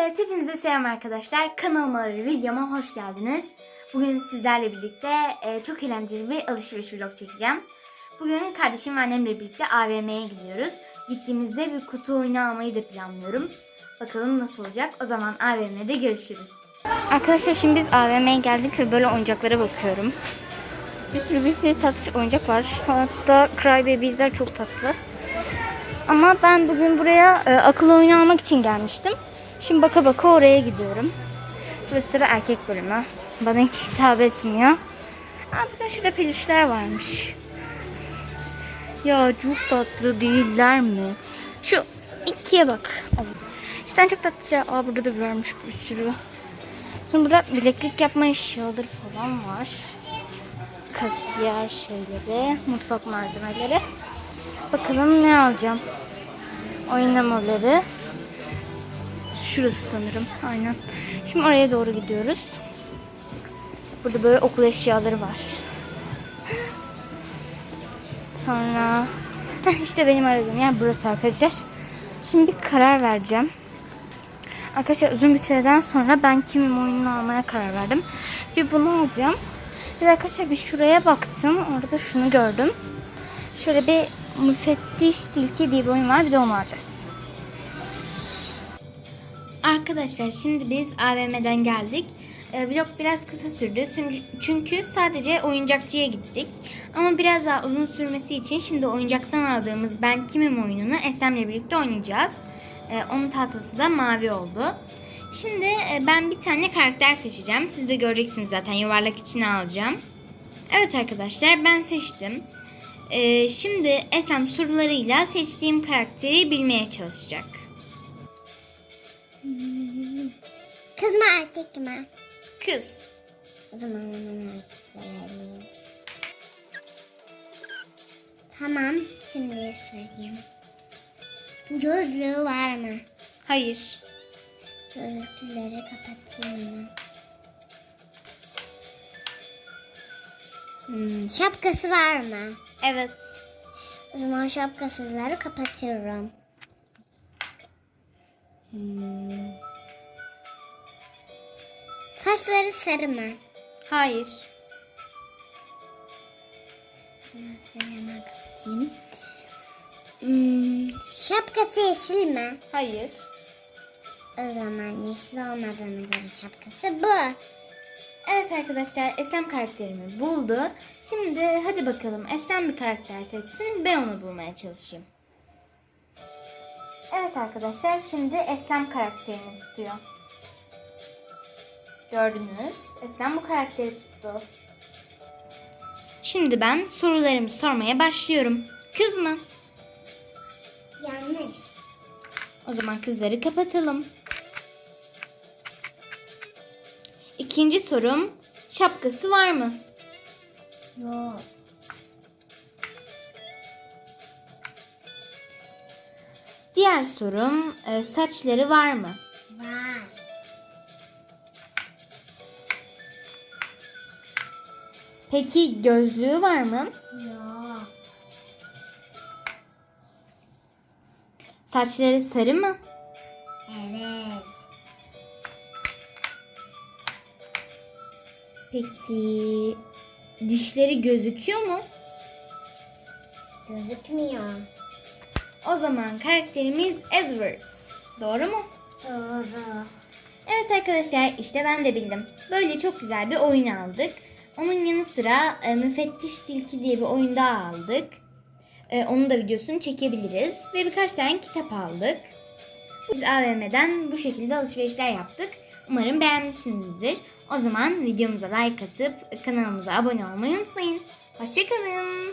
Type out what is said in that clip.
Evet, hepinize selam arkadaşlar. Kanalıma ve videoma hoş geldiniz. Bugün sizlerle birlikte e, çok eğlenceli bir alışveriş vlog çekeceğim. Bugün kardeşim ve annemle birlikte AVM'ye gidiyoruz. Gittiğimizde bir kutu oyunu almayı da planlıyorum. Bakalım nasıl olacak. O zaman AVM'de görüşürüz. Arkadaşlar şimdi biz AVM'ye geldik ve böyle oyuncaklara bakıyorum. Bir sürü bir sürü tatlı oyuncak var. Hatta Cry Babies'ler çok tatlı. Ama ben bugün buraya e, akıl oyunu almak için gelmiştim. Şimdi baka baka oraya gidiyorum. Burası da erkek bölümü. Bana hiç hitap etmiyor. Aa, de şurada peluşlar varmış. Ya çok tatlı değiller mi? Şu ikiye bak. İşte çok tatlıca. Aa burada da varmış bir sürü. Sonra burada bileklik yapma eşyaları falan var. Kasiyer şeyleri, mutfak malzemeleri. Bakalım ne alacağım. Oynamaları. Şurası sanırım. Aynen. Şimdi oraya doğru gidiyoruz. Burada böyle okul eşyaları var. Sonra işte benim aradığım yer burası arkadaşlar. Şimdi bir karar vereceğim. Arkadaşlar uzun bir süreden sonra ben kimim oyununu almaya karar verdim. Bir bunu alacağım. Bir de arkadaşlar bir şuraya baktım. Orada şunu gördüm. Şöyle bir müfettiş tilki diye bir oyun var. Bir de onu alacağız. Arkadaşlar şimdi biz AVM'den geldik. Ee, vlog biraz kısa sürdü çünkü, sadece oyuncakçıya gittik. Ama biraz daha uzun sürmesi için şimdi oyuncaktan aldığımız Ben Kimim oyununu Esem'le birlikte oynayacağız. Ee, onun tahtası da mavi oldu. Şimdi e, ben bir tane karakter seçeceğim. Siz de göreceksiniz zaten yuvarlak içine alacağım. Evet arkadaşlar ben seçtim. Ee, şimdi Esem sorularıyla seçtiğim karakteri bilmeye çalışacak. Kız mı erkek mi? Kız. O zaman onun erkeklerini. Tamam, şimdi söyleyeyim. Gözlüğü var mı? Hayır. Gözlükleri kapatayım hemen. Hmm, şapkası var mı? Evet. O zaman şapkasızları kapatıyorum. Hmm. Saçları sarı mı? Hayır. Hemen seni hemen kapatayım. Hmm, şapkası yeşil mi? Hayır. O zaman yeşil olmadığını göre şapkası bu. Evet arkadaşlar Esem karakterimi buldu. Şimdi hadi bakalım Esem bir karakter seçsin ben onu bulmaya çalışayım. Evet arkadaşlar şimdi Eslem karakterini tutuyor. Gördünüz. Eslem bu karakteri tuttu. Şimdi ben sorularımı sormaya başlıyorum. Kız mı? Yanlış. O zaman kızları kapatalım. İkinci sorum şapkası var mı? Yok. Diğer sorum e, saçları var mı? Peki gözlüğü var mı? Yok. Saçları sarı mı? Evet. Peki dişleri gözüküyor mu? Gözükmüyor. O zaman karakterimiz Edward. Doğru mu? Doğru. Evet arkadaşlar işte ben de bildim. Böyle çok güzel bir oyun aldık. Onun yanı sıra e, Müfettiş Tilki diye bir oyun daha aldık. E, onun da videosunu çekebiliriz. Ve birkaç tane kitap aldık. Biz AVM'den bu şekilde alışverişler yaptık. Umarım beğenmişsinizdir. O zaman videomuza like atıp kanalımıza abone olmayı unutmayın. Hoşçakalın.